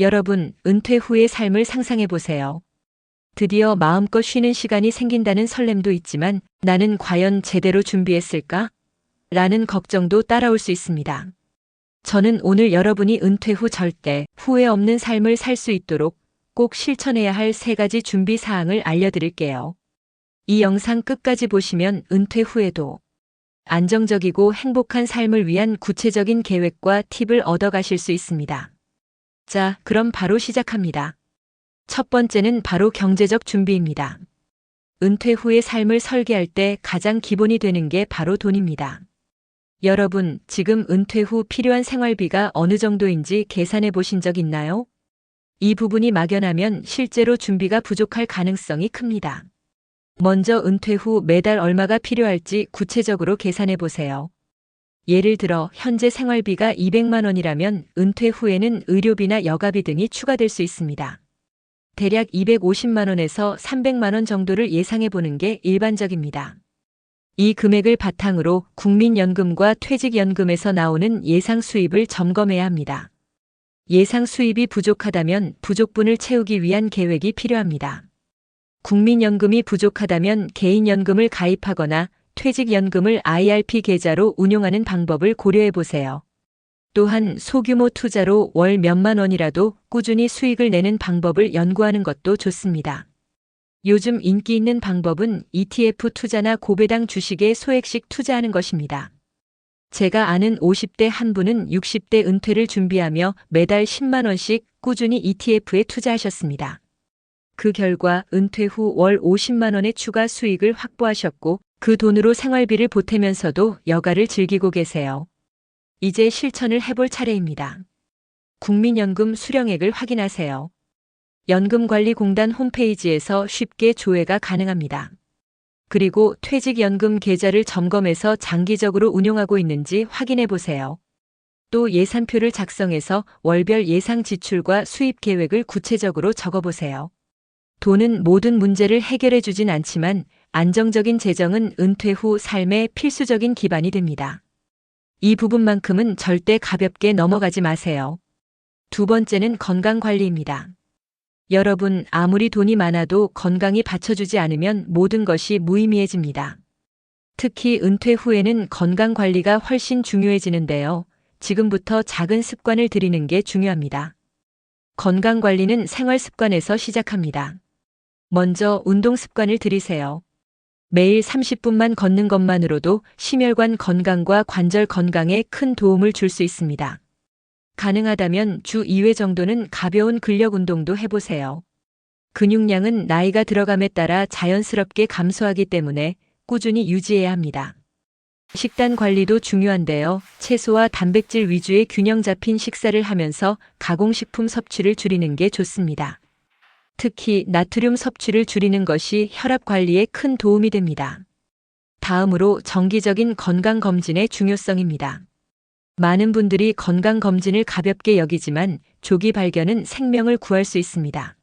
여러분, 은퇴 후의 삶을 상상해 보세요. 드디어 마음껏 쉬는 시간이 생긴다는 설렘도 있지만 나는 과연 제대로 준비했을까? 라는 걱정도 따라올 수 있습니다. 저는 오늘 여러분이 은퇴 후 절대 후회 없는 삶을 살 수 있도록 꼭 실천해야 할 세 가지 준비 사항을 알려드릴게요. 이 영상 끝까지 보시면 은퇴 후에도 안정적이고 행복한 삶을 위한 구체적인 계획과 팁을 얻어가실 수 있습니다. 자, 그럼 바로 시작합니다. 첫 번째는 바로 경제적 준비입니다. 은퇴 후의 삶을 설계할 때 가장 기본이 되는 게 바로 돈입니다. 여러분, 지금 은퇴 후 필요한 생활비가 어느 정도인지 계산해 보신 적 있나요? 이 부분이 막연하면 실제로 준비가 부족할 가능성이 큽니다. 먼저 은퇴 후 매달 얼마가 필요할지 구체적으로 계산해 보세요. 예를 들어 현재 생활비가 200만 원이라면 은퇴 후에는 의료비나 여가비 등이 추가될 수 있습니다. 대략 250만 원에서 300만 원 정도를 예상해 보는 게 일반적입니다. 이 금액을 바탕으로 국민연금과 퇴직연금에서 나오는 예상 수입을 점검해야 합니다. 예상 수입이 부족하다면 부족분을 채우기 위한 계획이 필요합니다. 국민연금이 부족하다면 개인연금을 가입하거나 퇴직연금을 IRP 계좌로 운용하는 방법을 고려해 보세요. 또한 소규모 투자로 월 몇만 원이라도 꾸준히 수익을 내는 방법을 연구하는 것도 좋습니다. 요즘 인기 있는 방법은 ETF 투자나 고배당 주식에 소액씩 투자하는 것입니다. 제가 아는 50대 한 분은 60대 은퇴를 준비하며 매달 10만 원씩 꾸준히 ETF에 투자하셨습니다. 그 결과 은퇴 후 월 50만 원의 추가 수익을 확보하셨고 그 돈으로 생활비를 보태면서도 여가를 즐기고 계세요. 이제 실천을 해볼 차례입니다. 국민연금 수령액을 확인하세요. 연금관리공단 홈페이지에서 쉽게 조회가 가능합니다. 그리고 퇴직연금 계좌를 점검해서 장기적으로 운용하고 있는지 확인해 보세요. 또 예산표를 작성해서 월별 예상 지출과 수입 계획을 구체적으로 적어 보세요. 돈은 모든 문제를 해결해 주진 않지만 안정적인 재정은 은퇴 후 삶의 필수적인 기반이 됩니다. 이 부분만큼은 절대 가볍게 넘어가지 마세요. 두 번째는 건강 관리입니다. 여러분, 아무리 돈이 많아도 건강이 받쳐주지 않으면 모든 것이 무의미해집니다. 특히 은퇴 후에는 건강 관리가 훨씬 중요해지는데요. 지금부터 작은 습관을 들이는 게 중요합니다. 건강 관리는 생활 습관에서 시작합니다. 먼저 운동 습관을 들이세요. 매일 30분만 걷는 것만으로도 심혈관 건강과 관절 건강에 큰 도움을 줄 수 있습니다. 가능하다면 주 2회 정도는 가벼운 근력 운동도 해보세요. 근육량은 나이가 들어감에 따라 자연스럽게 감소하기 때문에 꾸준히 유지해야 합니다. 식단 관리도 중요한데요. 채소와 단백질 위주의 균형 잡힌 식사를 하면서 가공식품 섭취를 줄이는 게 좋습니다. 특히 나트륨 섭취를 줄이는 것이 혈압 관리에 큰 도움이 됩니다. 다음으로 정기적인 건강검진의 중요성입니다. 많은 분들이 건강검진을 가볍게 여기지만 조기 발견은 생명을 구할 수 있습니다.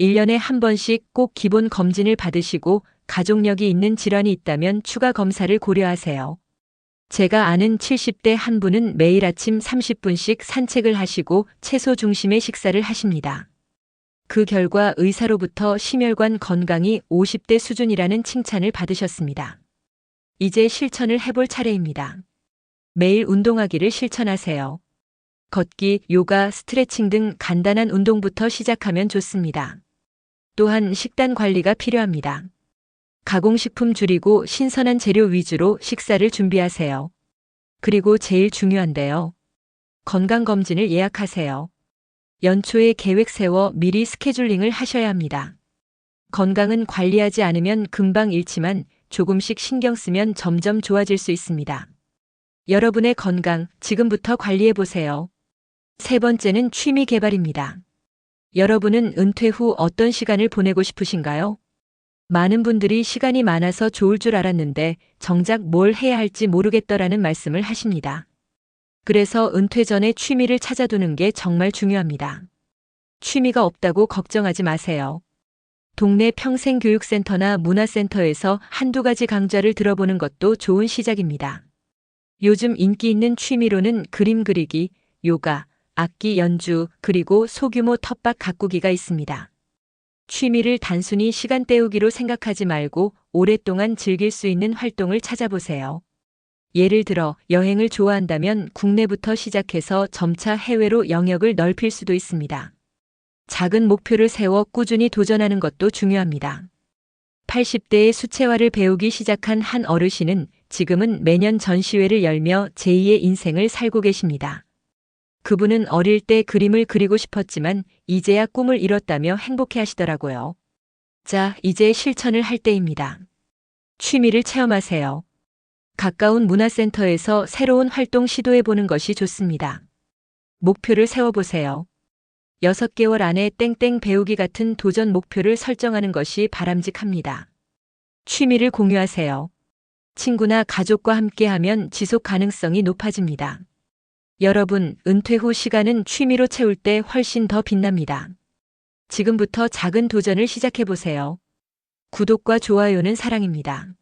1년에 한 번씩 꼭 기본 검진을 받으시고 가족력이 있는 질환이 있다면 추가 검사를 고려하세요. 제가 아는 70대 한 분은 매일 아침 30분씩 산책을 하시고 채소 중심의 식사를 하십니다. 그 결과 의사로부터 심혈관 건강이 50대 수준이라는 칭찬을 받으셨습니다. 이제 실천을 해볼 차례입니다. 매일 운동하기를 실천하세요. 걷기, 요가, 스트레칭 등 간단한 운동부터 시작하면 좋습니다. 또한 식단 관리가 필요합니다. 가공식품 줄이고 신선한 재료 위주로 식사를 준비하세요. 그리고 제일 중요한데요. 건강검진을 예약하세요. 연초에 계획 세워 미리 스케줄링을 하셔야 합니다. 건강은 관리하지 않으면 금방 잃지만 조금씩 신경 쓰면 점점 좋아질 수 있습니다. 여러분의 건강 지금부터 관리해 보세요. 세 번째는 취미 개발입니다. 여러분은 은퇴 후 어떤 시간을 보내고 싶으신가요? 많은 분들이 시간이 많아서 좋을 줄 알았는데 정작 뭘 해야 할지 모르겠더라는 말씀을 하십니다. 그래서 은퇴 전에 취미를 찾아두는 게 정말 중요합니다. 취미가 없다고 걱정하지 마세요. 동네 평생교육센터나 문화센터에서 한두 가지 강좌를 들어보는 것도 좋은 시작입니다. 요즘 인기 있는 취미로는 그림 그리기, 요가, 악기 연주, 그리고 소규모 텃밭 가꾸기가 있습니다. 취미를 단순히 시간 때우기로 생각하지 말고 오랫동안 즐길 수 있는 활동을 찾아보세요. 예를 들어 여행을 좋아한다면 국내부터 시작해서 점차 해외로 영역을 넓힐 수도 있습니다. 작은 목표를 세워 꾸준히 도전하는 것도 중요합니다. 80대의 수채화를 배우기 시작한 한 어르신은 지금은 매년 전시회를 열며 제2의 인생을 살고 계십니다. 그분은 어릴 때 그림을 그리고 싶었지만 이제야 꿈을 이뤘다며 행복해 하시더라고요. 자, 이제 실천을 할 때입니다. 취미를 체험하세요. 가까운 문화센터에서 새로운 활동 시도해 보는 것이 좋습니다. 목표를 세워보세요. 6개월 안에 땡땡 배우기 같은 도전 목표를 설정하는 것이 바람직합니다. 취미를 공유하세요. 친구나 가족과 함께하면 지속 가능성이 높아집니다. 여러분, 은퇴 후 시간은 취미로 채울 때 훨씬 더 빛납니다. 지금부터 작은 도전을 시작해 보세요. 구독과 좋아요는 사랑입니다.